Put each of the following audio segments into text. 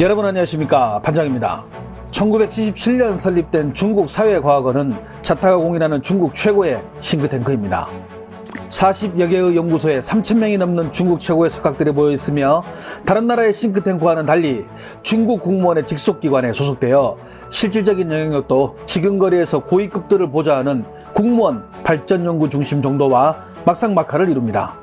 여러분 안녕하십니까 반장입니다. 1977년 설립된 중국 사회과학원은 자타가 공인하는 중국 최고의 싱크탱크입니다. 40여 개의 연구소에 3,000명이 넘는 중국 최고의 석학들이 모여 있으며 다른 나라의 싱크탱크와는 달리 중국 국무원의 직속기관에 소속되어 실질적인 영향력도 지근거리에서 고위급들을 보좌하는 국무원 발전연구 중심 정도와 막상막하를 이룹니다.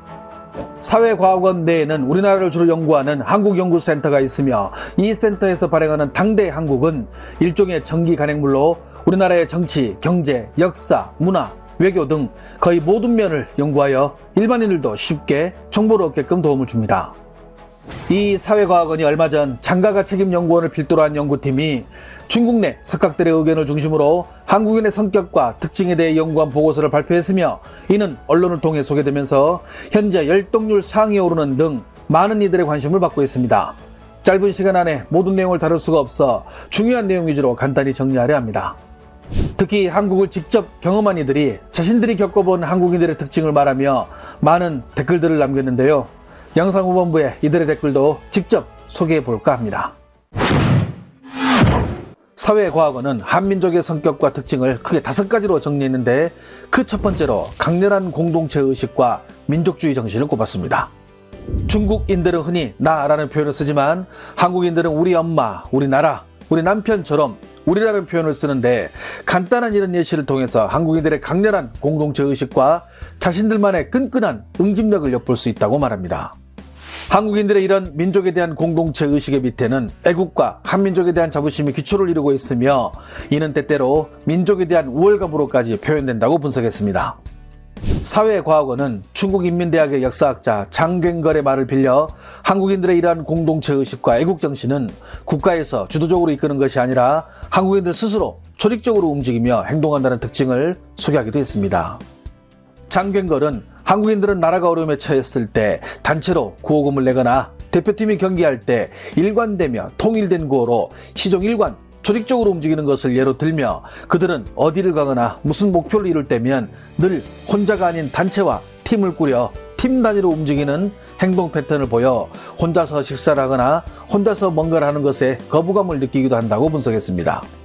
사회과학원 내에는 우리나라를 주로 연구하는 한국연구센터가 있으며 이 센터에서 발행하는 당대 한국은 일종의 정기 간행물로 우리나라의 정치, 경제, 역사, 문화, 외교 등 거의 모든 면을 연구하여 일반인들도 쉽게 정보를 얻게끔 도움을 줍니다. 이 사회과학원이 얼마 전 장가가 책임연구원을 필두로 한 연구팀이 중국 내 석학들의 의견을 중심으로 한국인의 성격과 특징에 대해 연구한 보고서를 발표했으며 이는 언론을 통해 소개되면서 현재 열독률 상위에 오르는 등 많은 이들의 관심을 받고 있습니다. 짧은 시간 안에 모든 내용을 다룰 수가 없어 중요한 내용 위주로 간단히 정리하려 합니다. 특히 한국을 직접 경험한 이들이 자신들이 겪어본 한국인들의 특징을 말하며 많은 댓글들을 남겼는데요. 영상 후반부에 이들의 댓글도 직접 소개해 볼까 합니다. 사회과학원은 한민족의 성격과 특징을 크게 다섯 가지로 정리했는데 그 첫 번째로 강렬한 공동체 의식과 민족주의 정신을 꼽았습니다. 중국인들은 흔히 나라는 표현을 쓰지만 한국인들은 우리 엄마, 우리 나라, 우리 남편처럼 우리라는 표현을 쓰는데 간단한 이런 예시를 통해서 한국인들의 강렬한 공동체 의식과 자신들만의 끈끈한 응집력을 엿볼 수 있다고 말합니다. 한국인들의 이런 민족에 대한 공동체 의식의 밑에는 애국과 한민족에 대한 자부심이 기초를 이루고 있으며 이는 때때로 민족에 대한 우월감으로까지 표현된다고 분석했습니다. 사회과학원은 중국인민대학의 역사학자 장갱걸의 말을 빌려 한국인들의 이러한 공동체 의식과 애국정신은 국가에서 주도적으로 이끄는 것이 아니라 한국인들 스스로 조직적으로 움직이며 행동한다는 특징을 소개하기도 했습니다. 장갱걸은 한국인들은 나라가 어려움에 처했을 때 단체로 구호금을 내거나 대표팀이 경기할 때 일관되며 통일된 구호로 시종 일관 조직적으로 움직이는 것을 예로 들며 그들은 어디를 가거나 무슨 목표를 이룰 때면 늘 혼자가 아닌 단체와 팀을 꾸려 팀 단위로 움직이는 행동 패턴을 보여 혼자서 식사를 하거나 혼자서 뭔가를 하는 것에 거부감을 느끼기도 한다고 분석했습니다.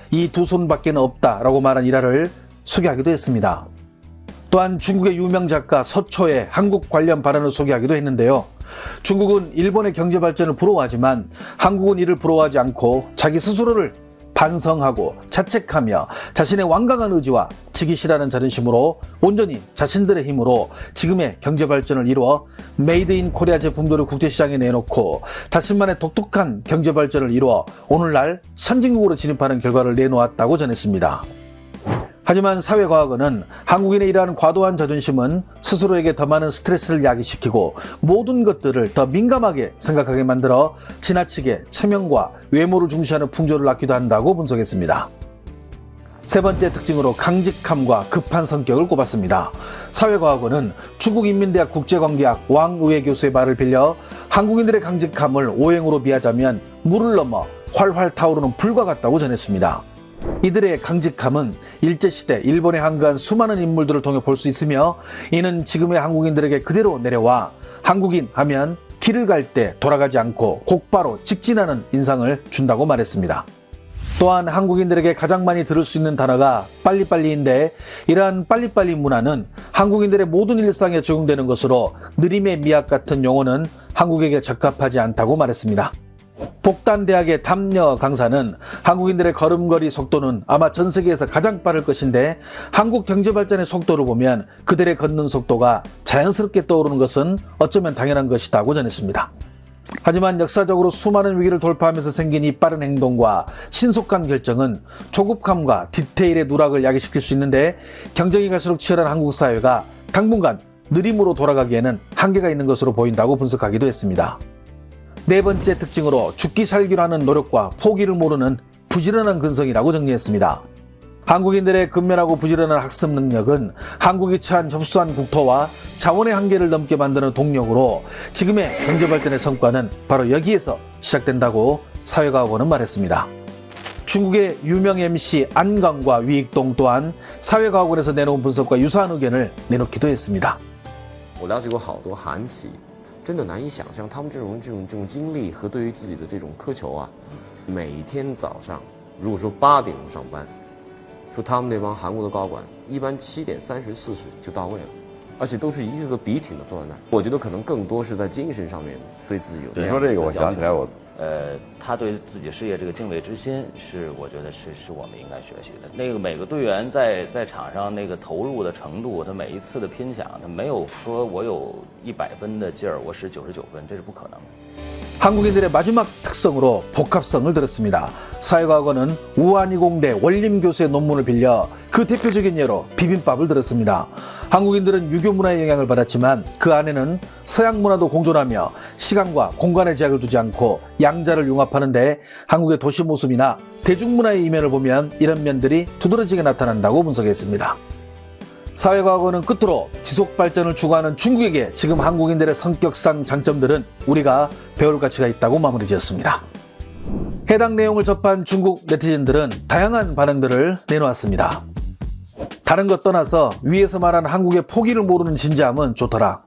이 두 손밖에는 없다라고 말한 일화를 소개하기도 했습니다. 또한 중국의 유명 작가 서초의 한국 관련 발언을 소개하기도 했는데요. 중국은 일본의 경제 발전을 부러워하지만 한국은 이를 부러워하지 않고 자기 스스로를 반성하고 자책하며 자신의 완강한 의지와 지기 싫다는 자존심으로 온전히 자신들의 힘으로 지금의 경제 발전을 이루어 메이드 인 코리아 제품들을 국제시장에 내놓고 자신만의 독특한 경제 발전을 이루어 오늘날 선진국으로 진입하는 결과를 내놓았다고 전했습니다. 하지만 사회과학원은 한국인의 이러한 과도한 자존심은 스스로에게 더 많은 스트레스를 야기시키고 모든 것들을 더 민감하게 생각하게 만들어 지나치게 체면과 외모를 중시하는 풍조를 낳기도 한다고 분석했습니다. 세 번째 특징으로 강직함과 급한 성격을 꼽았습니다. 사회과학원은 중국인민대학 국제관계학 왕의회 교수의 말을 빌려 한국인들의 강직함을 오행으로 비하자면 물을 넘어 활활 타오르는 불과 같다고 전했습니다. 이들의 강직함은 일제시대 일본에 항거한 수많은 인물들을 통해 볼 수 있으며 이는 지금의 한국인들에게 그대로 내려와 한국인 하면 길을 갈 때 돌아가지 않고 곧바로 직진하는 인상을 준다고 말했습니다. 또한 한국인들에게 가장 많이 들을 수 있는 단어가 빨리빨리인데 이러한 빨리빨리 문화는 한국인들의 모든 일상에 적용되는 것으로 느림의 미학 같은 용어는 한국에게 적합하지 않다고 말했습니다. 복단대학의 담녀 강사는 한국인들의 걸음걸이 속도는 아마 전 세계에서 가장 빠를 것인데 한국 경제 발전의 속도를 보면 그들의 걷는 속도가 자연스럽게 떠오르는 것은 어쩌면 당연한 것이다고 전했습니다. 하지만 역사적으로 수많은 위기를 돌파하면서 생긴 이 빠른 행동과 신속한 결정은 조급함과 디테일의 누락을 야기시킬 수 있는데 경쟁이 갈수록 치열한 한국 사회가 당분간 느림으로 돌아가기에는 한계가 있는 것으로 보인다고 분석하기도 했습니다. 네 번째 특징으로 죽기 살기로 하는 노력과 포기를 모르는 부지런한 근성이라고 정리했습니다. 한국인들의 근면하고 부지런한 학습 능력은 한국이 처한 협소한 국토와 자원의 한계를 넘게 만드는 동력으로 지금의 경제 발전의 성과는 바로 여기에서 시작된다고 사회과학원은 말했습니다. 중국의 유명 MC 안강과 위익동 또한 사회과학원에서 내놓은 분석과 유사한 의견을 내놓기도 했습니다.我了解过好多韩企， 真的难以想象他们这种这种这种经历和对于自己的这种苛求啊。每天早上，如果说八点钟上班，说他们那帮韩国的高管一般七点三十四十就到位了，而且都是一个个笔挺的坐在那儿。我觉得可能更多是在精神上面对自己有你说这个，我想起来我呃，他对自己事业这个敬畏之心，是我觉得是是我们应该学习的。那个每个队员在在场上那个投入的程度，他每一次的拼抢，他没有说我有一百分的劲儿，我使九十九分，这是不可能。 한국인들의 마지막 특성으로 복합성을 들었습니다. 사회과학원은 우한이공대 원림교수의 논문을 빌려 그 대표적인 예로 비빔밥을 들었습니다. 한국인들은 유교 문화의 영향을 받았지만 그 안에는 서양 문화도 공존하며 시간과 공간의 제약을 두지 않고 양자를 융합하는데 한국의 도시 모습이나 대중문화의 이면을 보면 이런 면들이 두드러지게 나타난다고 분석했습니다. 사회과학원은 끝으로 지속 발전을 추구하는 중국에게 지금 한국인들의 성격상 장점들은 우리가 배울 가치가 있다고 마무리 지었습니다. 해당 내용을 접한 중국 네티즌들은 다양한 반응들을 내놓았습니다. 다른 것 떠나서 위에서 말한 한국의 포기를 모르는 진지함은 좋더라.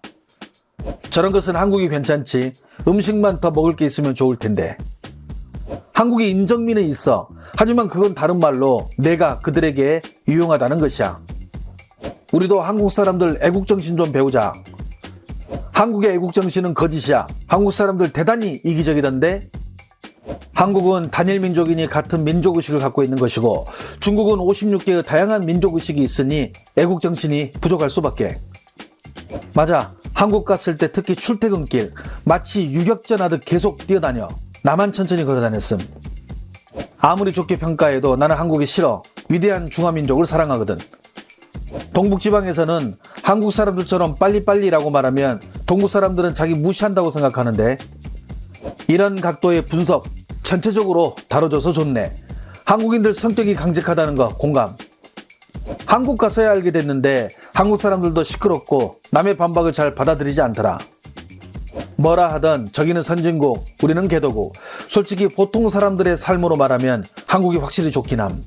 저런 것은 한국이 괜찮지. 음식만 더 먹을 게 있으면 좋을 텐데. 한국에 인정미는 있어. 하지만 그건 다른 말로 내가 그들에게 유용하다는 것이야. 우리도 한국 사람들 애국정신 좀 배우자. 한국의 애국정신은 거짓이야. 한국 사람들 대단히 이기적이던데? 한국은 단일 민족이니 같은 민족 의식을 갖고 있는 것이고 중국은 56개의 다양한 민족 의식이 있으니 애국 정신이 부족할 수밖에. 맞아. 한국 갔을 때 특히 출퇴근길 마치 유격전 하듯 계속 뛰어다녀. 나만 천천히 걸어 다녔음. 아무리 좋게 평가해도 나는 한국이 싫어. 위대한 중화민족을 사랑하거든. 동북지방에서는 한국 사람들처럼 빨리빨리라고 말하면 동북 사람들은 자기 무시한다고 생각하는데 이런 각도의 분석 전체적으로 다뤄줘서 좋네. 한국인들 성격이 강직하다는 거 공감. 한국 가서야 알게 됐는데 한국 사람들도 시끄럽고 남의 반박을 잘 받아들이지 않더라. 뭐라 하던 저기는 선진국, 우리는 개도국. 솔직히 보통 사람들의 삶으로 말하면 한국이 확실히 좋긴 함.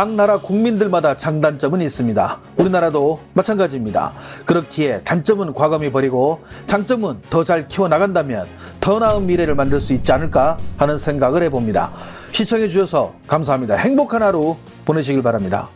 각 나라 국민들마다 장단점은 있습니다. 우리나라도 마찬가지입니다. 그렇기에 단점은 과감히 버리고 장점은 더 잘 키워나간다면 더 나은 미래를 만들 수 있지 않을까 하는 생각을 해봅니다. 시청해 주셔서 감사합니다. 행복한 하루 보내시길 바랍니다.